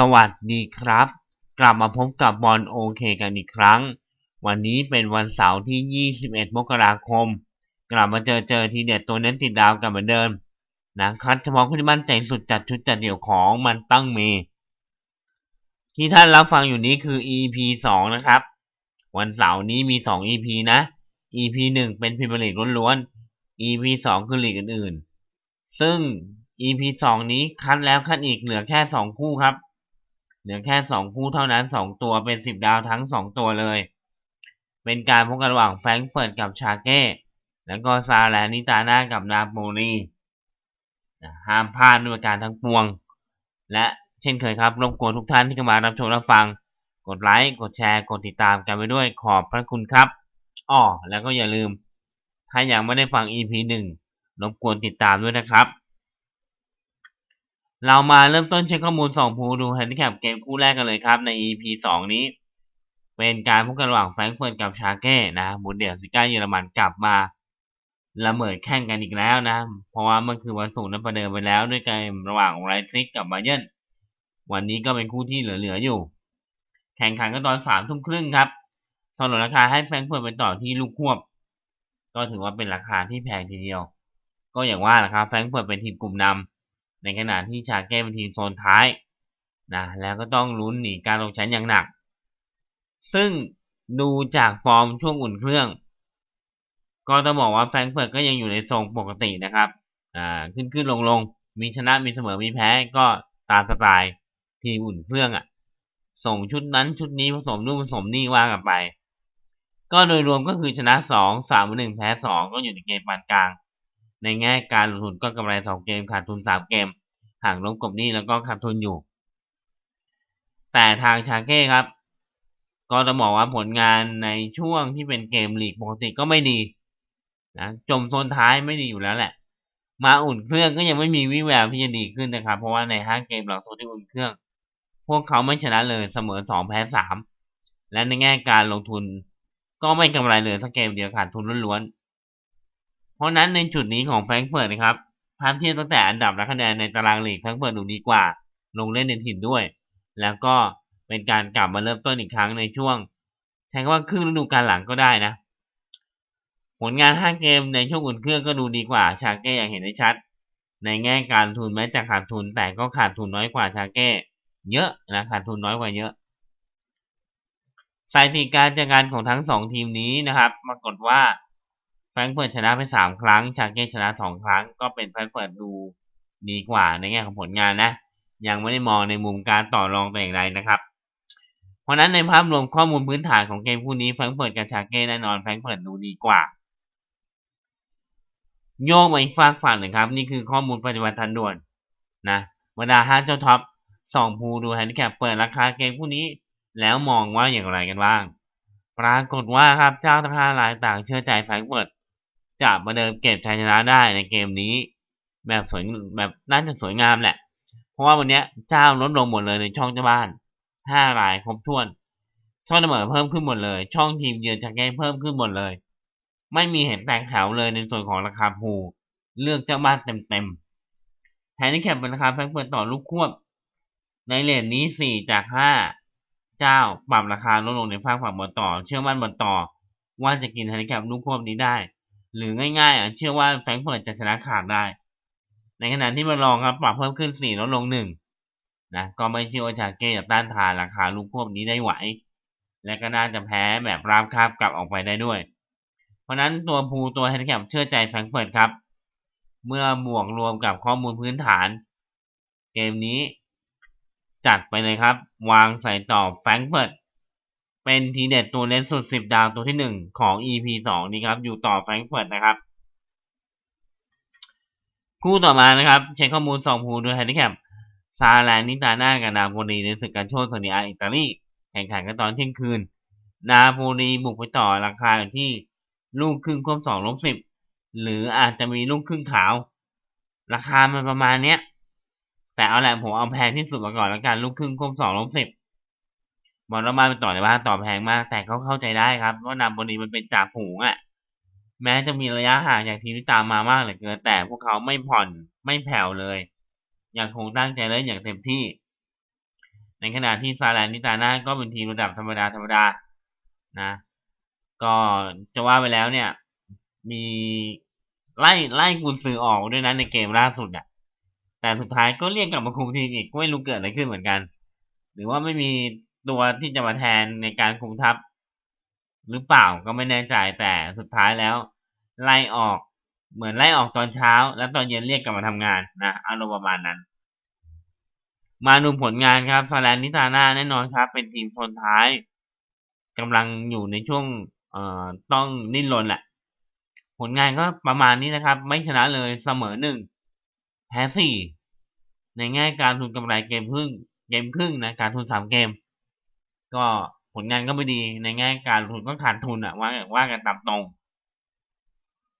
สวัสดีครับ กลับมาพบกับบอลโอเคกันอีกครั้ง วันนี้เป็นวันเสาร์ที่ 21 มกราคม กลับมาเจอเจอทีเด็ดตัวเน้นติดดาวกันเหมือนเดิมนะครับเฉพาะคนที่มั่นใจสุดจัดชุดจัดเดี่ยวของมันตั้งเมที่ท่านรับฟังอยู่นี้คือ EP 2 นะครับ วันเสาร์นี้มี 2 EP นะ EP 1 เป็นพรีเมียร์ลีกล้วนๆ EP 2 คือลีกอื่นๆ ซึ่ง EP 2 นี้คัดแล้วคัดอีกเหลือแค่ 2 คู่ครับ เหลือแค่2คู่เท่านั้น2ตัวเป็น10ดาวทั้ง2ตัวเลย เป็นการพบกันระหว่างแฟรงก์เฟิร์ตกับชาเก้ แล้วก็ซาแลนิตาน่ากับนาโปลีห้ามพลาดด้วยการทั้งปวง และเช่นเคยครับรบกวนทุกท่านที่เข้ามารับชมรับฟัง กดไลค์กดแชร์กดติดตามกันไปด้วยขอบพระคุณครับอ้อแล้วก็อย่าลืม ถ้ายังไม่ได้ฟัง EP 1รบกวนติดตามด้วยนะครับ เรามาเริ่มต้นเช็คข้อมูลส่งภูดูแฮนดิแคปเกมคู่แรกกันเลยครับ ใน EP 2 นี้ เป็นการพบกันระหว่างแฟรงก์เฟิร์ตกับชาเก้นะบุนเดียซิก้าเยอรมันกลับมาละเมิดแข่งกันอีกแล้วนะ เพราะว่ามันคือวันศุกร์นั้นประเดิมไปแล้วด้วยเกมระหว่างไรซิกกับบาเยนวันนี้ก็เป็นคู่ที่เหลือๆอยู่ แข่งขันกันตอนสามทุ่มครึ่งครับสนนราคาให้แฟรงก์เฟิร์ตไปต่อที่ลูกควบ ก็ถือว่าเป็นราคาที่แพงทีเดียว ก็อย่างว่าแหละครับแฟรงก์เฟิร์ตเป็นทีมกลุ่มนำ ในขณะที่ชาเก้เป็นทีมโซนท้ายนะแล้วก็ต้องลุ้นหนีการลงชั้นอย่างหนัก ซึ่งดูจากฟอร์มช่วงอุ่นเครื่อง ก็ต้องบอกว่าแฟรงเฟิร์ตก็ยังอยู่ในทรงปกตินะครับอ่าขึ้นขึ้นลงลงมีชนะมีเสมอมีแพ้ก็ตามสไตล์ทีมอุ่นเครื่องอะ่ะ ส่งชุดนั้นชุดนี้ผสมนู่นผสมนี่ว่ากันไป ก็โดยรวมก็คือชนะสองสามหนึ่งแพ้สองก็อยู่ในเกมปานกลาง ในแง่การลงทุนก็กำไรสองเกมขาดทุนสามเกมห่างลบกบหนี้แล้วก็ขาดทุนอยู่ แต่ทางชาเก้ครับ ก็ต้องบอกว่าผลงานในช่วงที่เป็นเกมลีกปกติก็ไม่ดีนะจมโซนท้ายไม่ดีอยู่แล้วแหละ มาอุ่นเครื่องก็ยังไม่มีวิแววที่จะดีขึ้นนะครับ เพราะว่าในห้าเกมหลังโซนที่อุ่นเครื่อง พวกเขาไม่ชนะเลยเสมอสองแพ้สามและในแง่การลงทุนก็ไม่กำไรเลยสักเกมเดียวขาดทุนล้วนๆ เพราะนั้นในจุดนี้ของแฟรงก์เฟิร์ตนะครับถ้าเทียบตั้งแต่อันดับและคะแนนในตารางลีกแฟรงก์เฟิร์ตดูดีกว่า ลงเล่นในถิ่นด้วย แล้วก็เป็นการกลับมาเริ่มต้นอีกครั้งในช่วงใช้คำว่าครึ่งฤดูกาลหลังก็ได้นะ ผลงานห้าเกมในช่วงอุ่นเครื่องก็ดูดีกว่าชาเก้อย่างเห็นได้ชัด ในแง่การทุนแม้จะขาดทุนแต่ก็ขาดทุนน้อยกว่าชาเก้เยอะนะขาดทุนน้อยกว่าเยอะสถิติการจัดการของทั้งสองทีมนี้นะครับปรากฏว่า แฟรงก์เฟิร์ตชนะไปสามครั้ง ชาเก้ชนะสองครั้ง ก็เป็นแฟรงก์เฟิร์ตดูดีกว่าในแง่ของผลงานนะ ยังไม่ได้มองในมุมการต่อรองแต่อย่างใดนะครับ เพราะนั้นในภาพรวมข้อมูลพื้นฐานของเกมคู่นี้แฟรงก์เฟิร์ตกับชาเก้แน่นอนแฟรงก์เฟิร์ตดูดีกว่า โยกมาอีกฝากฝั่งนึ่งครับ นี่คือข้อมูลปัจจุบันทันด่วนนะบรรดาห้าเจ้าท็อปสองภูดูแฮนดิแคปเปิดราคาเกมคู่นี้ แล้วมองว่าอย่างไรกันบ้าง ปรากฏว่าครับเจ้าท่ารายต่างเชื่อใจแฟรงก์เฟิร์ต จะมาเดิมเก็บชัยชนะได้ในเกมนี้ แบบสวยแบบน่าจะสวยงามแหละ เพราะว่าวันนี้เจ้าลดลงหมดเลยในช่องเจ้าบ้านห้ารายครบถ้วน ช่องเสมอเพิ่มขึ้นหมดเลย ช่องทีมเยือนจากแกเพิ่มขึ้นหมดเลย ไม่มีเห็นแตกแถวเลยในส่วนของราคาภูเลือกเจ้าบ้านเต็มๆแฮนดิแคปเป็นราคาแฟงเฟิร์ตต่อลูกควบ ในเลนนี้สี่จากห้าเจ้าปรับราคาลดลงในภาคฝั่งบอลต่อ เชื่อมั่นบอลต่อ ว่าจะกินแฮนดิแคปลูกควบนี้ได้ หรือง่ายๆอะเชื่อว่าแฟรงก์เฟิร์ตจะชนะขาดได้ ในขณะที่มาลองครับ ปรับเพิ่มขึ้นสี่ลดลงหนึ่งนะก็ไม่เชื่อว่าชาเก้จะต้านทานราคาลูกควบนี้ได้ไหว และก็น่าจะแพ้แบบราบคาบกลับออกไปได้ด้วย เพราะนั้นตัวภูตัวแฮนดิแคปเชื่อใจแฟรงก์เฟิร์ตครับ เมื่อบวกรวมกับข้อมูลพื้นฐาน เกมนี้ จัดไปเลยครับ วางใส่ต่อแฟรงก์เฟิร์ต เป็นทีเด็ดตัวเล่นสุด 10 ดาวตัวที่ 1 ของ EP 2 นี้ครับ อยู่ต่อแฟรงก์เฟิร์ตนะครับ คู่ต่อมานะครับ เช็คข้อมูล2ภูด้วยแฮนดิแคปซาแลนนิตาน่ากับนาโปลีในศึกการโชว์ซเนียอิตาลีแข่งขันกันตอนเที่ยงคืน นาโปลีบุกไปต่อราคาอยู่ที่ลูกครึ่งควบสองลบสิบหรืออาจจะมีลูกครึ่งขาว ราคามันประมาณเนี้ย แต่เอาแหละผมเอาแพงที่สุดมาก่อนแล้วกันลูกครึ่งควบสองลบสิบ บอลเรามาไปต่อในบ้านต่อแพงมาก แต่เขาเข้าใจได้ครับว่านาโปลีมันเป็นจ่าฝูงอะ่ะ แม้จะมีระยะห่างจากทีมที่ตามมามากเหลือเกินแต่พวกเขาไม่ผ่อนไม่แผ่วเลยยังคงตั้งใจเล่นอย่างเต็มที่ ในขณะที่ซาแลนนิตาน่าก็เป็นทีมระดับธรรมดาธรรมดานะ ก็จะว่าไปแล้วเนี่ย มีไล่ไล่กุนซือออกด้วยนะในเกมล่าสุดอะ แต่สุดท้ายก็เรียกกลับมาคุมทีมอีกก็ไม่รู้เกิดอะไรขึ้นเหมือนกัน หรือว่าไม่มี ตัวที่จะมาแทนในการคุมทัพ หรือเปล่าก็ไม่แน่ใจแต่สุดท้ายแล้ว ไล่ออกเหมือนไล่ออกตอนเช้า แล้วตอนเย็นเรียกกลับมาทำงานนะอารมณ์ประมาณนั้น มาดูผลงานครับซาแลนนิตาน่าแน่นอนครับ เป็นทีมโซนท้ายกำลังอยู่ในช่วงเอ่อต้องดิ้นรนแหละ ผลงานก็ประมาณนี้นะครับ ไม่ชนะเลยเสมอหนึ่งแพ้สี่ในแง่การทุนกำไรเกมครึ่งเกมครึ่งนะการทุนสามเกม ก็ผลงานก็ไม่ดีในแง่การทุนก็ขาดทุนอะว่าว่ากันตามตรง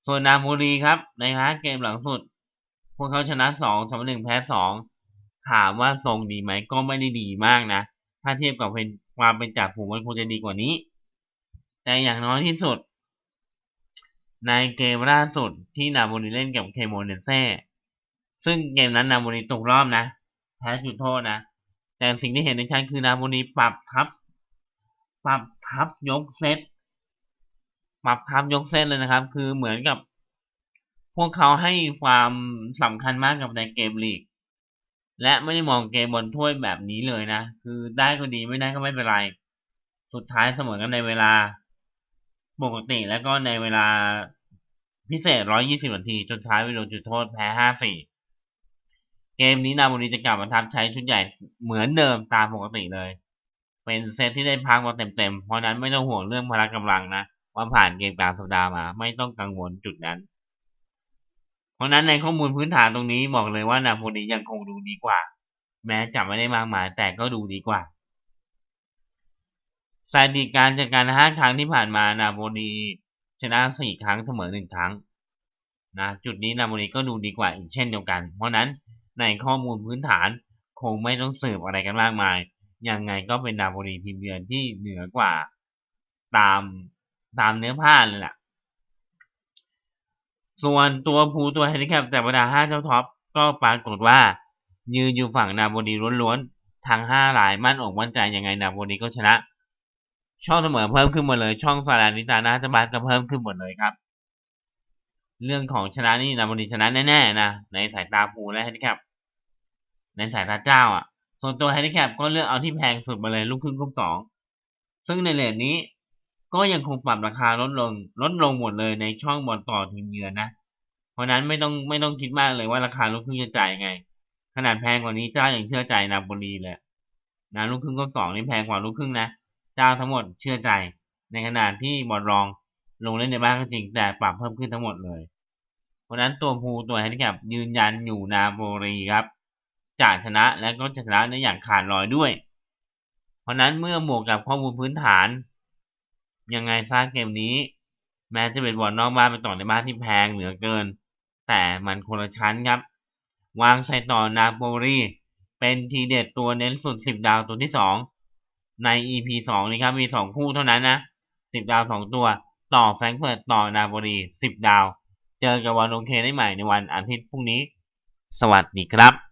ส่วนนาโมรีครับในฮะเกมหลังสุด พวกเขาชนะสองเสมอหนึ่งแพ้สองถามว่าทรงดีไหมก็ไม่ได้ดีมากนะ ถ้าเทียบกับเป็นความเป็นจ่าฝูมันควรจะดีกว่านี้ แต่อย่างน้อยที่สุด ในเกมล่าสุดที่นาโมรีเล่นกับเคโมเนเซ่ซึ่งเกมนั้นนาโมรีตกรอบนะแพ้จุดโทษนะ แต่สิ่งที่เห็นในชั้นคือนาโมรีปรับทับ ปรับทับยกเซต ปรับทับยกเซตเลยนะครับ คือเหมือนกับ พวกเขาให้ความสำคัญมากกับในเกมลีก และไม่ได้มองเกมบอลถ้วยแบบนี้เลยนะ คือได้ก็ดีไม่ได้ก็ไม่เป็นไร สุดท้ายเสมอกันในเวลาปกติแล้วก็ในเวลาพิเศษ 120 นาที จนท้ายไปโดจุดโทษแพ้ 5-4 เกมนี้นาโมรีจะกลับมาทับใช้ชุดใหญ่เหมือนเดิมตามปกติเลย เป็นเซตที่ได้พักมาเต็มๆ เพราะนั้นไม่ต้องห่วงเรื่องพละกำลังนะ ว่าผ่านเกมกลางสัปดาห์มา ไม่ต้องกังวลจุดนั้น เพราะนั้นในข้อมูลพื้นฐานตรงนี้บอกเลยว่านาโปลียังคงดูดีกว่า แม้จะไม่ได้มากมายแต่ก็ดูดีกว่าสถิติการจัดการห้าครั้งที่ผ่านมานาโปลีชนะสี่ครั้งเสมอหนึ่งครั้งนะจุดนี้นาโปลีก็ดูดีกว่าอีกเช่นเดียวกัน เพราะนั้น ในข้อมูลพื้นฐาน คงไม่ต้องสืบอะไรกันมากมาย ยังไงก็เป็นนาโปลีทีมเยือนที่เหนือกว่า ตามตามเนื้อผ้าเลยแหละส่วนตัวภูตัวแฮนดิแคปแต่บรรดาห้าเจ้าท็อปก็ปรากฏว่า ยืนอยู่ฝั่งนาโปลีล้วนๆทั้งห้ารายมั่นอกมั่นใจยังไงนาโปลีก็ชนะ ช่องเสมอเพิ่มขึ้นหมดเลย ช่องซาลานิตานาจะบานก็เพิ่มขึ้นหมดเลยครับ เรื่องของชนะนี่นาโปลีชนะแน่ๆนะในสายตาภูและแฮนดิแคป ในสายตาเจ้าอะ ส่วนตัวแฮนดิแคปก็เลือกเอาที่แพงสุดมาเลยลูกครึ่งคูปสอง ซึ่งในเลทนี้ก็ยังคงปรับราคาลดลงลดลงหมดเลยในช่องบอลต่อทีมเยือนนะ เพราะนั้นไม่ต้องไม่ต้องคิดมากเลยว่าราคาลูกครึ่งจะจ่ายไง ขนาดแพงกว่านี้เจ้ายังเชื่อใจนาโปลีเลยนะลูกครึ่งก็สองนี่แพงกว่าลูกครึ่งนะเจ้าทั้งหมดเชื่อใจ ในขนาดที่บอลรองลงเล่นในบ้านก็จริงแต่ปรับเพิ่มขึ้นทั้งหมดเลย เพราะนั้นตัวภูตัวแฮนดิแคปยืนยันอยู่นาโปลีครับ จะชนะและก็จะชนะได้อย่างขาดลอยด้วย เพราะนั้นเมื่อบวกกับข้อมูลพื้นฐาน ยังไงซะเกมนี้ แม้จะเป็นบอลนอกบ้านเป็นต่อในบ้านที่แพงเหลือเกิน แต่มันคนละชั้นครับ วางใส่ต่อนาโปลีเป็นทีเด็ดตัวเน้นสุดสิบดาวตัวที่สองใน EP สองนี้ครับมีสองคู่เท่านั้นนะสิบดาวสองตัวต่อแฟรงเฟิร์ตต่อนาโปลีสิบดาว เจอกับวันโอเคได้ใหม่ในวันอาทิตย์พรุ่งนี้ สวัสดีครับ